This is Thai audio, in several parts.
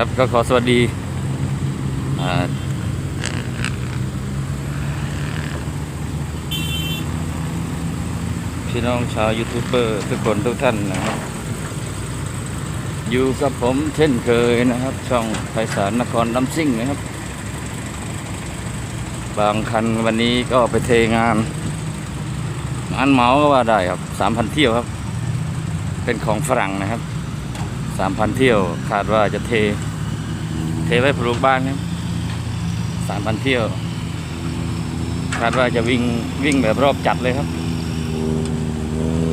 ครับก็ขอสวัสดีพี่น้องชาวยูทูบเบอร์ทุกคนทุกท่านนะครับ อยู่กับผมเช่นเคยนะครับ ช่องไพศาลนครน้ำซิ่งนะครับ บางคันวันนี้ก็ไปเทงานงานเมาก็ว่าได้ครับสามพันเที่ยวครับ เป็นของฝรั่งนะครับสามพันเที่ยวคาดว่าจะเท เทไว้ปลูกบ้านครับสามพันเที่ยวคาดว่าจะวิ่งวิ่งแบบรอบจัดเลยครับ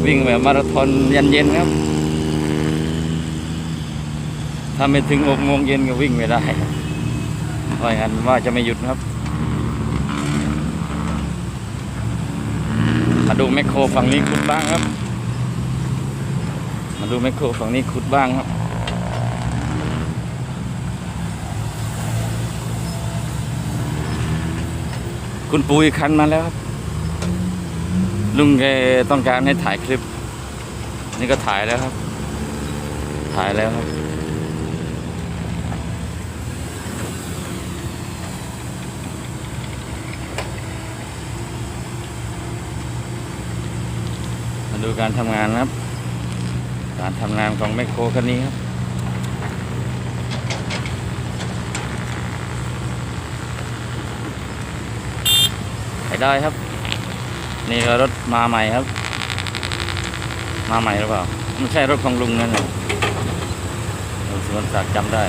วิ่งแบบมาราธอนเย็นๆครับ ถ้าไม่ถึงหกโมงเย็นก็วิ่งไม่ได้ครับเพราะงั้นว่าจะไม่หยุดครับ มาดูแมคโครฝั่งนี้ขุดบ้างครับ มาดูแมคโครฝั่งนี้ขุดบ้างครับ คุณปุยคันมาแล้วครับ ลุงแกต้องการให้ถ่ายคลิป นี่ก็ถ่ายแล้วครับ ถ่ายแล้วครับมาดูการทำงานครับ การทำงานของแมคโครคันนี้ครับ ได้ครับ นี่ก็รถมาใหม่ครับ มาใหม่หรือเปล่าไม่ใช่รถของลุงนั่นหรอกลุงสวนศักดิ์จำได้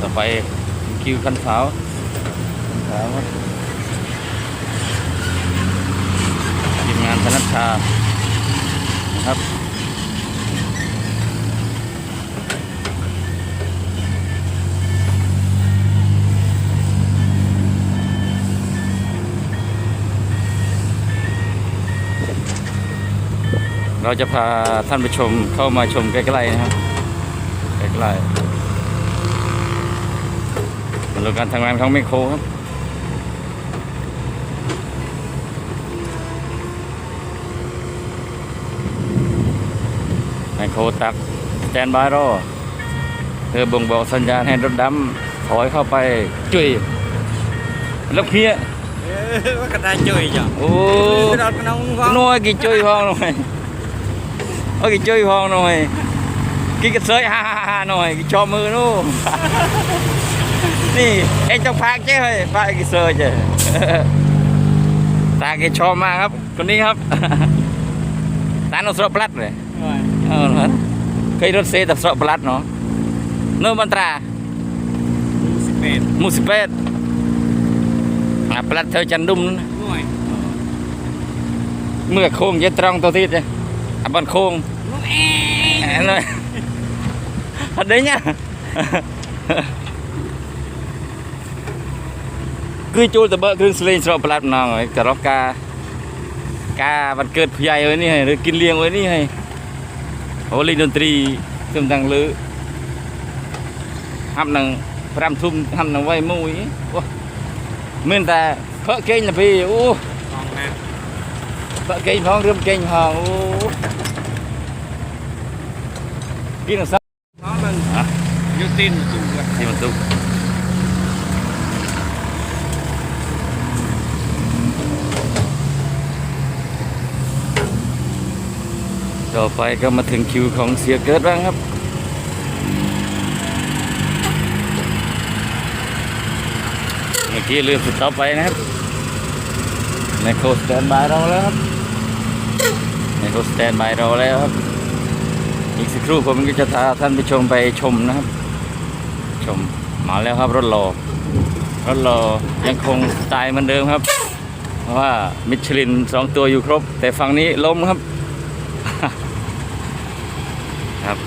ต่อไปคิวคันขาวคันขาวทีมงานธนัชชานะครับ เราจะพาท่านผู้ชมเข้ามาชมใกล้ๆนะครับใกล้ๆมาดูการทำงานของไมโครครับไมโครตักสแตนบายรอเธอบ่งบอกสัญญาณให้รถดำถอยเข้าไปจุยแล้วเพี้ยว่าก็ได้ chơi chứ โอ้ cái đó nó không có เอากี่จุยพองหน่อยกี่กระเซยฮ่าฮ่าฮ่าหน่อยกี่ชอมือนู่นนี่เอ็งต้องพากเจ้เฮ้ยพากกี่เซยเจ้ตากี่ชอบมากครับ คนนี้ครับตาโนสระปลัดเลย rồi เออเหรอเคยรถเซแต่สระปลัดเนาะโนบันตรา mệt มูสิเป็ดอะปลัดเธอจันดุมนะ rồi เมื่อโค้งจะตรองตัวทิศเลยอะบันโค้ง mẹ rồi thật đấy nhá cứ chôn tờ bơ cứ lên sọ plat nòng rồi cả róc ca ca vật cợt dài ơi ní hay rồi kinh liêng ơi ní hay ô linh đồn tri tùm tăng lư hăm nằng pram thum hăm nằng vay mũi mình ta phở kênh là vì ô phở kênh phong rơm kênh hoàng ô รำทุ่นังไว้มุ้ยโอ้เหมือนแต่เพอเก่งนะพี่โอ้ còn nè เพอเก่งพ้องเริ่มเก่งพ้องโอ้กินสัก nó mình Hả? vô tin mà chung rồi ที่มันตุกต่อไปก็มาถึงคิวของเสียเกิดบ้างครับเมื่อกี้ลืมสุดต่อไปนะครับในโคสแตนบายเราแล้วครับในโคสแตนบายเราแล้วครับ อีกสักครู่ผมก็จะพาท่านผู้ชมไปชมนะครับ ชมมาแล้วครับรถรอรถรอยังคงตายเหมือนเดิมครับ เพราะว่ามิชลินสองตัวอยู่ครบ แต่ฝั่งนี้ล้มครับ ครับ